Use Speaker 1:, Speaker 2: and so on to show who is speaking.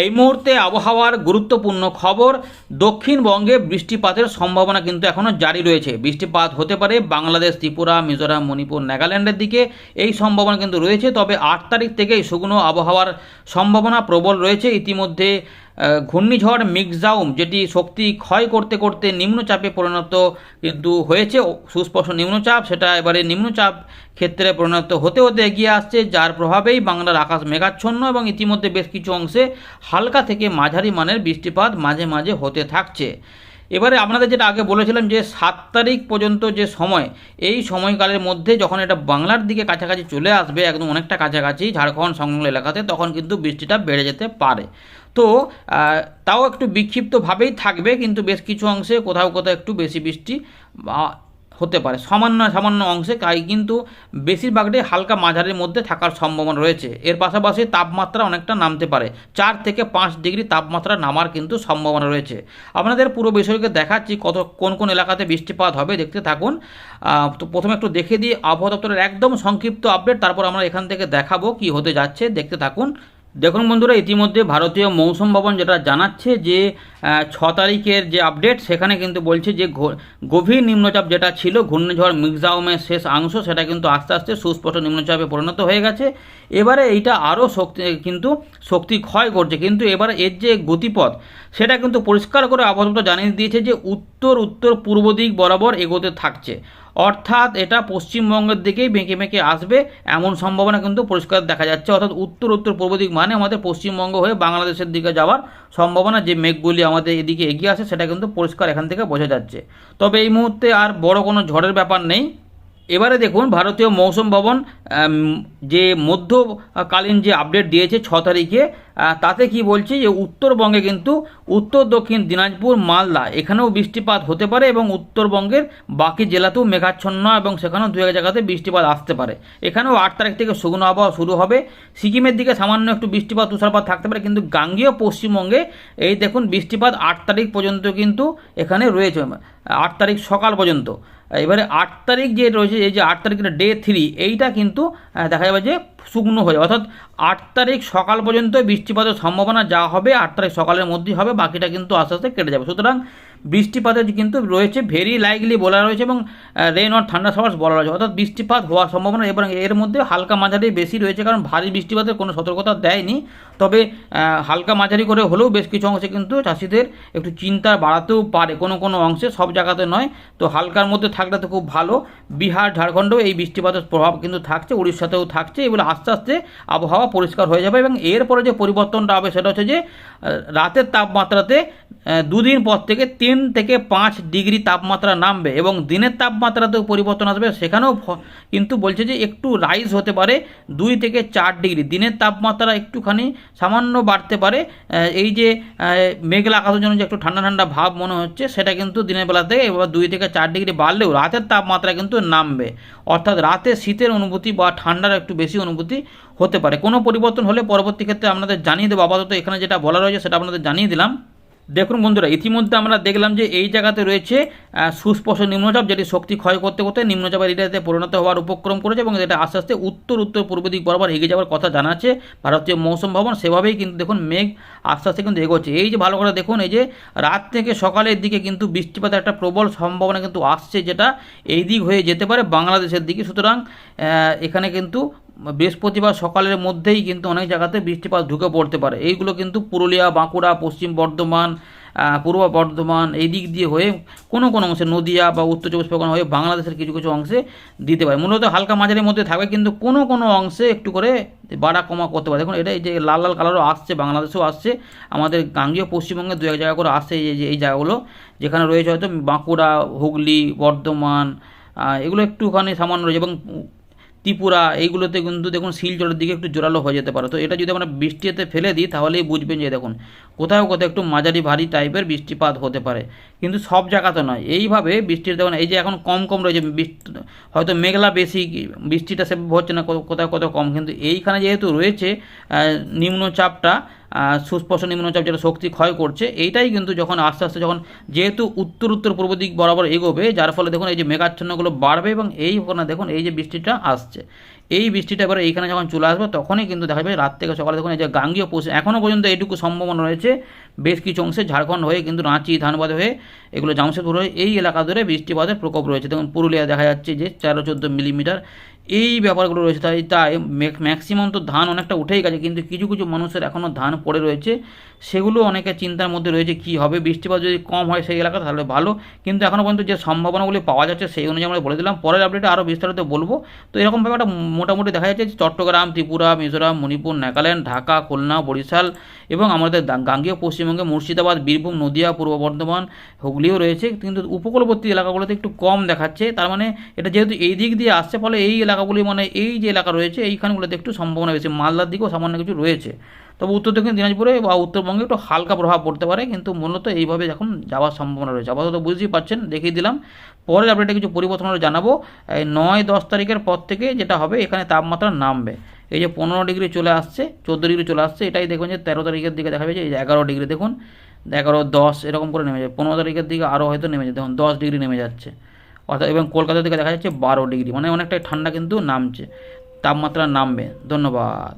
Speaker 1: এই মুহূর্তে আবহাওয়ার গুরুত্বপূর্ণ খবর, দক্ষিণবঙ্গে বৃষ্টিপাতের সম্ভাবনা কিন্তু এখনও জারি রয়েছে। বৃষ্টিপাত হতে পারে বাংলাদেশ, ত্রিপুরা, মিজোরাম, মণিপুর, নাগাল্যান্ডের দিকে। এই সম্ভাবনা কিন্তু রয়েছে, তবে আট তারিখ থেকেই শুকনো আবহাওয়ার সম্ভাবনা প্রবল রয়েছে। ইতিমধ্যে ঘূর্ণিঝড় মিগজাউম, যেটি শক্তি ক্ষয় করতে করতে নিম্নচাপে পরিণত কিন্তু হয়েছে। সুস্পষ্ট নিম্নচাপ, সেটা এবারে নিম্নচাপ ক্ষেত্রে পরিণত হতে হতে এগিয়ে আসছে, যার প্রভাবেই বাংলার আকাশ মেঘাচ্ছন্ন এবং ইতিমধ্যে বেশ কিছু অংশে হালকা থেকে মাঝারি মানের বৃষ্টিপাত মাঝে মাঝে হতে থাকছে। এবারে আপনাদের যেটা আগে বলেছিলাম যে, সাত তারিখ পর্যন্ত যে সময়, এই সময়কালের মধ্যে যখন এটা বাংলার দিকে কাছাকাছি চলে আসবে, একদম অনেকটা কাছাকাছি ঝাড়খণ্ড সংলগ্ন এলাকাতে, তখন কিন্তু বৃষ্টিটা বেড়ে যেতে পারে। তো তাও একটু বিক্ষিপ্তভাবেই থাকবে, কিন্তু বেশ কিছু অংশে কোথাও কোথাও একটু বেশি বৃষ্টি হতে পারে। সামান্য সামান্য অংশে, তাই কিন্তু বেশিরভাগটাই হালকা মাঝারির মধ্যে থাকার সম্ভাবনা রয়েছে। এর পাশাপাশি তাপমাত্রা অনেকটা নামতে পারে। চার থেকে পাঁচ ডিগ্রি তাপমাত্রা নামার কিন্তু সম্ভাবনা রয়েছে। আপনাদের পুরো বিষয়কে দেখাচ্ছি, কত, কোন কোন এলাকাতে বৃষ্টিপাত হবে, দেখতে থাকুন। তো প্রথমে একটু দেখে দিই, আবহাওয়া দপ্তরের একদম সংক্ষিপ্ত আপডেট, তারপর আমরা এখান থেকে দেখাবো কি হতে যাচ্ছে, দেখতে থাকুন। দেখুন বন্ধুরা, ইতিমধ্যে ভারতীয় মৌসুম ভবন যেটা জানাচ্ছে যে ছ তারিখের যে আপডেট সেখানে কিন্তু বলছে যে গভীর নিম্নচাপ যেটা ছিল, ঘূর্ণিঝড় মিগজাউমের শেষ অংশ, সেটা কিন্তু আস্তে আস্তে সুস্পষ্ট নিম্নচাপে পরিণত হয়ে গেছে। এবারে এইটা আরও শক্তি, কিন্তু শক্তি ক্ষয় করছে। কিন্তু এবারে এর যে গতিপথ, সেটা কিন্তু পরিষ্কার করে আবহাওয়া জানিয়ে দিয়েছে যে উত্তর উত্তর পূর্ব দিক বরাবর এগোতে থাকছে। অর্থাৎ এটা পশ্চিমবঙ্গের দিকেই বেঁকে বেঁকে আসবে, এমন সম্ভাবনা কিন্তু পরিষ্কার দেখা যাচ্ছে। অর্থাৎ উত্তর উত্তর, পূর্ব দিক মানে আমাদের পশ্চিমবঙ্গ হয়ে বাংলাদেশের দিকে যাওয়ার সম্ভাবনা, যে মেঘগুলি আমাদের এদিকে এগিয়ে আসে, সেটা কিন্তু পরিষ্কার এখান থেকে বোঝা যাচ্ছে। তবে এই মুহূর্তে আর বড় কোনো ঝড়ের ব্যাপার নেই। এবারে দেখুন, ভারতীয় মৌসুম ভবন যে মধ্যকালীন যে আপডেট দিয়েছে ছ তারিখে তাতে কি বলছে যে উত্তরবঙ্গে কিন্তু উত্তর দক্ষিণ দিনাজপুর, মালদা এখানেও বৃষ্টিপাত হতে পারে এবং উত্তরবঙ্গের বাকি জেলাতেও মেঘাচ্ছন্ন এবং সেখানেও দু এক জায়গাতে বৃষ্টিপাত আসতে পারে। এখানেও আট তারিখ থেকে শুকনো আবহাওয়া শুরু হবে। সিকিমের দিকে সামান্য একটু বৃষ্টিপাত, তুষারপাত থাকতে পারে, কিন্তু গাঙ্গীয় পশ্চিমবঙ্গে এই দেখুন বৃষ্টিপাত আট তারিখ পর্যন্ত কিন্তু এখানে রয়েছে, আট তারিখ সকাল পর্যন্ত। এবারে আট তারিখ যে রয়েছে, এই যে আট তারিখের ডে থ্রি এইটা কিন্তু আহ, দেখা যাবে যে শুকনো হয়ে। অর্থাৎ আট তারিখ সকাল পর্যন্ত বৃষ্টিপাতের সম্ভাবনা যা হবে, আট তারিখ সকালের মধ্যেই হবে, বাকিটা কিন্তু আস্তে আস্তে কেটে যাবে। সুতরাং বৃষ্টিপাতের কিন্তু রয়েছে ভেরি লাইকলি বলা রয়েছে এবং রেন অর ঠান্ডা শাওয়ার্স বলা রয়েছে। অর্থাৎ বৃষ্টিপাত হওয়ার সম্ভাবনা এবং এর মধ্যে হালকা মাঝারি বেশি রয়েছে কারণ ভারী বৃষ্টিপাতের কোনো সতর্কতা দেয়নি। তবে হালকা মাঝারি করে হলেও বেশ কিছু অংশে কিন্তু চাষিদের একটু চিন্তা বাড়াতেও পারে। কোনো কোনো অংশে সব জায়গাতে নয়। তো হালকার মধ্যে থাকলে তো খুব ভালো। বিহার, ঝাড়খণ্ডেও এই বৃষ্টিপাতের প্রভাব কিন্তু থাকছে, উড়িষ্যাতেও থাকছে। এগুলো আস্তে আস্তে আবহাওয়া পরিষ্কার হয়ে যাবে এবং এরপরে যে পরিবর্তনটা হবে সেটা হচ্ছে যে রাতের তাপমাত্রাতে দুদিন পর থেকে তিন থেকে পাঁচ ডিগ্রি তাপমাত্রা নামবে এবং দিনের তাপমাত্রাতেও পরিবর্তন আসবে। সেখানেও কিন্তু বলছে যে একটু রাইজ হতে পারে দুই থেকে চার ডিগ্রি। দিনের তাপমাত্রা একটুখানি সামান্য বাড়তে পারে এই যে মেঘলা আকাশের জন্য যে একটু ঠান্ডা ঠান্ডা ভাব মনে হচ্ছে, সেটা কিন্তু দিনের বেলাতে এবার দুই থেকে চার ডিগ্রি বাড়লেও রাতের তাপমাত্রা কিন্তু নামবে। অর্থাৎ রাতে শীতের অনুভূতি বা ঠান্ডার একটু বেশি অনুভূতি হতে পারে। কোনো পরিবর্তন হলে পরবর্তী ক্ষেত্রে আপনাদের জানিয়ে দেবো। আপাতত এখানে যেটা বলা রয়েছে সেটা আপনাদের জানিয়ে দিলাম। দেখুন বন্ধুরা, ইতিমধ্যে আমরা দেখলাম যে এই জায়গাতে রয়েছে সুস্পষ্ট নিম্নচাপ, যেটি শক্তি ক্ষয় করতে করতে নিম্নচাপের এরিয়াতে পরিণত হওয়ার উপক্রম করেছে এবং এটা আস্তে আস্তে উত্তর উত্তর পূর্ব দিক বরাবর এগিয়ে যাওয়ার কথা জানাচ্ছে ভারতীয় মৌসুম ভবন। সেভাবেই কিন্তু দেখুন মেঘ আস্তে আস্তে কিন্তু এগোচ্ছে। এই যে ভালো করে দেখুন, এই যে রাত থেকে সকালের দিকে কিন্তু বৃষ্টিপাতের একটা প্রবল সম্ভাবনা কিন্তু আসছে, যেটা এই দিক হয়ে যেতে পারে বাংলাদেশের দিকে। সুতরাং এখানে কিন্তু বৃহস্পতিবার সকালের মধ্যেই কিন্তু অনেক জায়গাতে বৃষ্টিপাত ঢুকে পড়তে পারে। এইগুলো কিন্তু পুরুলিয়া, বাঁকুড়া, পশ্চিম বর্ধমান পূর্ব বর্ধমান এই দিক দিয়ে হয়ে কোনো কোনো অংশে নদিয়া বা উত্তর চব্বিশ পরগনা হয়ে বাংলাদেশের কিছু কিছু অংশে দিতে পারে। মূলত হালকা মাঝারির মধ্যে থাকবে কিন্তু কোনো কোনো অংশে একটু করে বাড়া কমা করতে পারে। দেখুন এটা এই যে লাল লাল কালারও আসছে, বাংলাদেশেও আসছে, আমাদের গাঙ্গীয় পশ্চিমবঙ্গে দু এক জায়গা করে আসছে এই যে, এই জায়গাগুলো। যেখানে রয়েছে হয়তো বাঁকুড়া, হুগলি, বর্ধমান এগুলো একটুখানি সামান্য রয়েছে এবং ত্রিপুরা, এইগুলোতে কিন্তু দেখুন শিলচরের দিকে একটু জোরালো হয়ে যেতে পারে। তো এটা যদি আমরা বৃষ্টিতে ফেলে দিই, তাহলেই বুঝবেন যে দেখুন, কোথাও কোথাও একটু মাঝারি ভারী টাইপের বৃষ্টিপাত হতে পারে। কিন্তু সব জায়গা তো নয়। এইভাবে বৃষ্টির দেখুন, এই যে এখন কম কম রয়েছে, বৃষ্টি, হয়তো মেঘলা বেশি, বৃষ্টিটা সে হচ্ছে না কোথাও কোথাও কম। কিন্তু এইখানে যেহেতু রয়েছে নিম্নচাপটা সুস্পষ্ট নিম্নচাপ যেটা শক্তি ক্ষয় করছে, এইটাই কিন্তু যখন আস্তে আস্তে যখন যেহেতু উত্তর উত্তর পূর্ব দিক বরাবর এগোবে, যার ফলে দেখুন এই যে মেঘাচ্ছন্নগুলো বাড়বে এবং এই ওখানে দেখুন, এই যে বৃষ্টিটা আসছে। এই বৃষ্টিটা এবারে এইখানে যখন চলে আসবে, তখনই কিন্তু দেখা যাবে রাত থেকে সকালে দেখুন এই যে গাঙ্গীয় পশ্চিম এখনও পর্যন্ত এইটুকু সম্ভাবনা রয়েছে। বেশ কিছু অংশে ঝাড়খণ্ড হয়ে কিন্তু রাঁচি, ধানবাদ হয়ে এগুলো জামশেদপুর হয়ে এই এলাকা ধরে বৃষ্টিপাতের প্রকোপ রয়েছে। দেখুন পুরুলিয়া দেখা যাচ্ছে যে তেরো চোদ্দ মিলিমিটার এই ব্যাপারগুলো রয়েছে। তাই তাই ম্যাক্সিমাম তো ধান অনেকটা উঠেই গেছে, কিন্তু কিছু কিছু মানুষের এখনও ধান পড়ে রয়েছে। সেগুলো অনেকে চিন্তার মধ্যে রয়েছে, কি হবে? বৃষ্টিপাত যদি কম হয় সেই এলাকা, তাহলে ভালো। কিন্তু এখনও পর্যন্ত যে সম্ভাবনাগুলি পাওয়া যাচ্ছে সেই অনুযায়ী আমরা বলে দিলাম। পরের আপডেটে আরও বিস্তারিত বলব। তো এরকমভাবে একটা মোটামুটি দেখা যাচ্ছে চট্টগ্রাম, ত্রিপুরা, মিজোরাম, মণিপুর, নাগাল্যান্ড, ঢাকা, খুলনা, বরিশাল এবং আমাদের গাঙ্গেয় পশ্চিমবঙ্গে মুর্শিদাবাদ, বীরভূম, নদিয়া, পূর্ব বর্ধমান, হুগলিও রয়েছে। কিন্তু উপকূলবর্তী এলাকাগুলোতে একটু কম দেখাচ্ছে। তার মানে এটা যেহেতু এই দিক দিয়ে আসছে, ফলে এই এলাকাগুলি মানে এই যে এলাকা রয়েছে, এইখানগুলোতে একটু সম্ভাবনা বেশি। মালদার দিকেও সামান্য কিছু রয়েছে। তবে উত্তর দক্ষিণ দিনাজপুরে বা উত্তরবঙ্গে একটু হালকা প্রভাব পড়তে পারে, কিন্তু মূলত এইভাবে এখন যাওয়ার সম্ভাবনা রয়েছে। আপাতত বুঝতেই পারছেন, দেখিয়ে দিলাম। পরের আপডেটে কিছু পরিবর্তন হলে জানাব। এই নয় দশ তারিখের পর থেকে যেটা হবে, এখানে তাপমাত্রা নামবে। এই যে পনেরো ডিগ্রি চলে আসছে, চোদ্দ ডিগ্রি চলে আসছে, এটাই দেখুন যে তেরো তারিখের দিকে দেখা যাবে যে এই যে এগারো ডিগ্রি। দেখুন, এগারো দশ এরকম করে নেমে যাবে। পনেরো তারিখের দিকে আরও হয়তো নেমে যাবে। দেখুন, দশ ডিগ্রি নেমে যাচ্ছে। অর্থাৎ এবং কলকাতার দিকে দেখা যাচ্ছে বারো ডিগ্রি মানে অনেকটাই ঠান্ডা কিন্তু নামছে, তাপমাত্রা নামবে, ধন্যবাদ।